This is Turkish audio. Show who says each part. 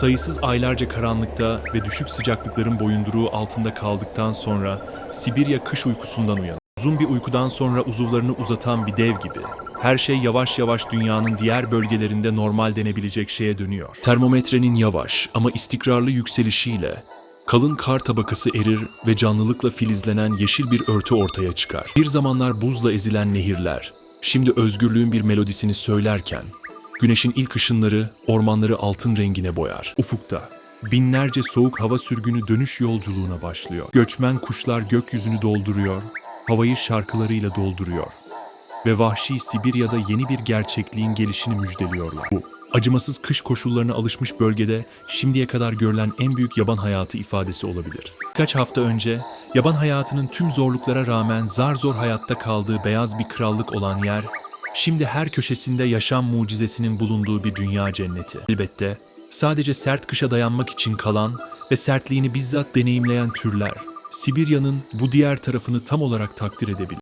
Speaker 1: Sayısız aylarca karanlıkta ve düşük sıcaklıkların boyunduruğu altında kaldıktan sonra Sibirya kış uykusundan uyanır. Uzun bir uykudan sonra uzuvlarını uzatan bir dev gibi. Her şey yavaş yavaş dünyanın diğer bölgelerinde normal denebilecek şeye dönüyor. Termometrenin yavaş ama istikrarlı yükselişiyle kalın kar tabakası erir ve canlılıkla filizlenen yeşil bir örtü ortaya çıkar. Bir zamanlar buzla ezilen nehirler, şimdi özgürlüğün bir melodisini söylerken, güneşin ilk ışınları ormanları altın rengine boyar. Ufukta binlerce soğuk hava sürgünü dönüş yolculuğuna başlıyor. Göçmen kuşlar gökyüzünü dolduruyor, havayı şarkılarıyla dolduruyor ve vahşi Sibirya'da yeni bir gerçekliğin gelişini müjdeliyorlar. Bu acımasız kış koşullarına alışmış bölgede şimdiye kadar görülen en büyük yaban hayatı ifadesi olabilir. Birkaç hafta önce yaban hayatının tüm zorluklara rağmen zar zor hayatta kaldığı beyaz bir krallık olan yer, şimdi her köşesinde yaşam mucizesinin bulunduğu bir dünya cenneti. Elbette sadece sert kışa dayanmak için kalan ve sertliğini bizzat deneyimleyen türler, Sibirya'nın bu diğer tarafını tam olarak takdir edebilir.